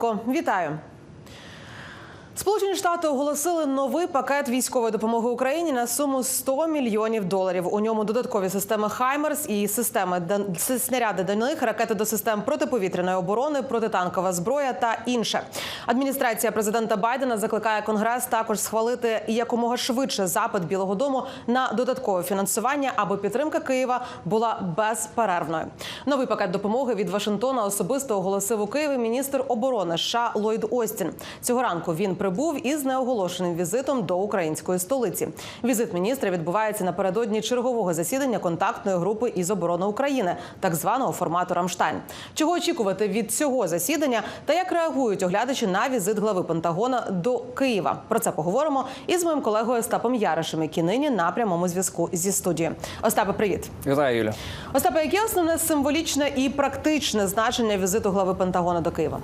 Ко, Вітаю. Сполучені Штати оголосили новий пакет військової допомоги Україні на суму 100 мільйонів доларів. У ньому додаткові системи Хаймерс і системи снаряди до них, ракети до систем протиповітряної оборони, протитанкова зброя та інше. Адміністрація президента Байдена закликає Конгрес також схвалити якомога швидше запит Білого Дому на додаткове фінансування, аби підтримка Києва була безперервною. Новий пакет допомоги від Вашингтона особисто оголосив у Києві міністр оборони США Ллойд Остін. Цього ранку він прибув із неоголошеним візитом до української столиці. Візит міністра відбувається напередодні чергового засідання контактної групи із оборони України, так званого формату Рамштайн. Чого очікувати від цього засідання та як реагують оглядачі на візит глави Пентагона до Києва? Про це поговоримо із моїм колегою Остапом Яришем, який нині на прямому зв'язку зі студією. Остапе, привіт. Вітаю, Юля. Остапе, яке основне символічне і практичне значення візиту глави Пентагона до Києва?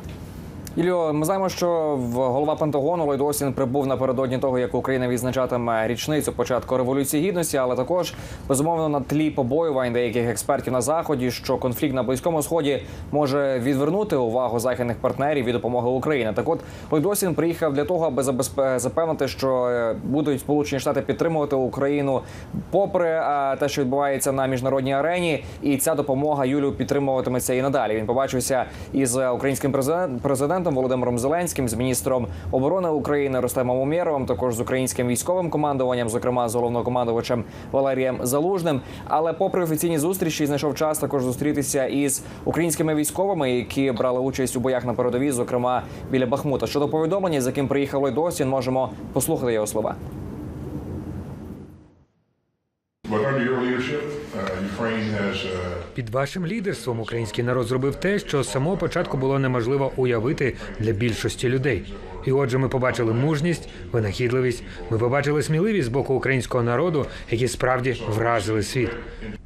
Юліо, ми знаємо, що голова Пентагону Ллойд Остін прибув напередодні того, як Україна відзначатиме річницю початку революції гідності, але також безумовно на тлі побоювань деяких експертів на заході, що конфлікт на близькому сході може відвернути увагу західних партнерів від допомоги Україні. Так, от Ллойд Остін приїхав для того, аби запевнити, що е, будуть Сполучені Штати підтримувати Україну, попри е, те, що відбувається на міжнародній арені, і ця допомога Юлю підтримуватиметься і надалі. Він побачився із е, українським президент- президентом Володимиром Зеленським, з міністром оборони України Рустемом Умєровим, також з українським військовим командуванням, зокрема з головнокомандувачем Валерієм Залужним. Але, попри офіційні зустрічі, знайшов час також зустрітися із українськими військовими, які брали участь у боях на передовій, зокрема біля Бахмута. Щодо повідомлення, з яким приїхав Ллойд Остін, можемо послухати його слова. Під вашим лідерством український народ зробив те, що з самого початку було неможливо уявити для більшості людей. І отже, ми побачили мужність, винахідливість. Ми побачили сміливість з боку українського народу, які справді вразили світ.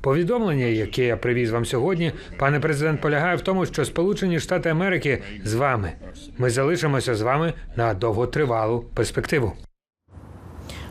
Повідомлення, яке я привіз вам сьогодні, пане президент, полягає в тому, що Сполучені Штати Америки з вами. Ми залишимося з вами на довготривалу перспективу.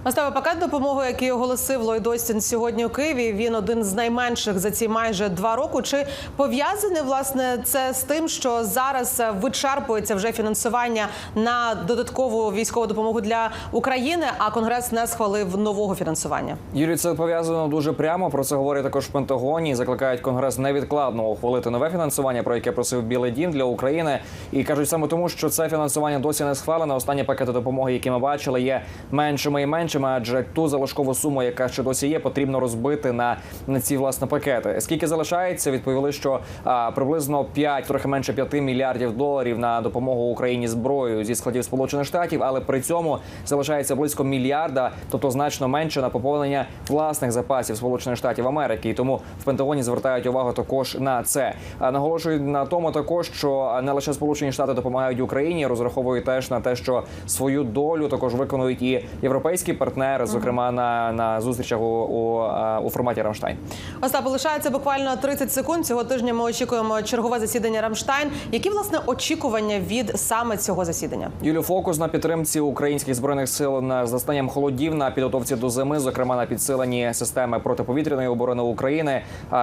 Остапе, пакет допомоги, який оголосив Ллойд Остін сьогодні у Києві, він один з найменших за ці майже два роки. Чи пов'язане власне це з тим, що зараз вичерпується вже фінансування на додаткову військову допомогу для України, а Конгрес не схвалив нового фінансування? Юрій, це пов'язано дуже прямо. Про це говорять також в Пентагоні. Закликають Конгрес невідкладно ухвалити нове фінансування, про яке просив Білий Дім для України. І кажуть саме тому, що це фінансування досі не схвалено. Останні пакети допомоги, які ми бачили, є меншими і меншими, адже ту залишкову суму, яка ще досі є, потрібно розбити на, на ці власне пакети. Скільки залишається, відповіли, що а, приблизно 5, трохи менше 5 мільярдів доларів на допомогу Україні зброєю зі складів Сполучених Штатів, але при цьому залишається близько мільярда, тобто значно менше на поповнення власних запасів Сполучених Штатів Америки. І тому в Пентагоні звертають увагу також на це. А наголошують на тому, також що не лише Сполучені Штати допомагають Україні, розраховують теж на те, що свою долю також виконують і європейські партнери, зокрема на, на зустрічах у, у, у форматі Рамштайн. Остап, лишається буквально 30 секунд. Цього тижня ми очікуємо чергове засідання Рамштайн. Які власне очікування від саме цього засідання? Юлю фокус на підтримці українських збройних сил на застанням холодів на підготовці до зими, зокрема на підсиленні системи протиповітряної оборони України.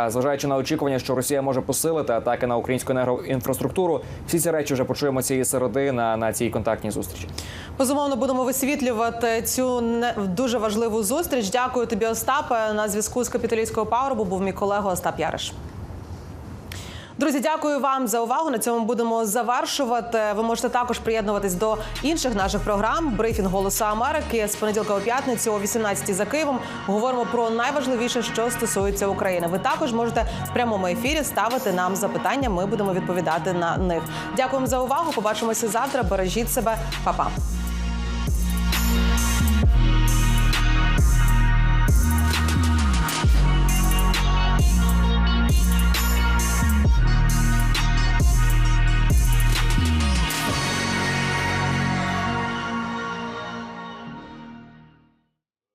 Зважаючи на очікування, що Росія може посилити атаки на українську енергоінфраструктуру, всі ці речі вже почуємо цієї середи на, на цій контактній зустрічі. Безумовно, будемо висвітлювати цю не- дуже важливу зустріч. Дякую тобі, Остапе. На зв'язку з капіталійського пагорбу був мій колега Остап Яриш. Друзі, дякую вам за увагу. На цьому будемо завершувати. Ви можете також приєднуватись до інших наших програм. Брифінг Голосу Америки з понеділка у п'ятницю о 18 за Києвом. Говоримо про найважливіше, що стосується України. Ви також можете в прямому ефірі ставити нам запитання. Ми будемо відповідати на них. Дякуємо за увагу. Побачимося завтра. Бережіть себе, Па-па.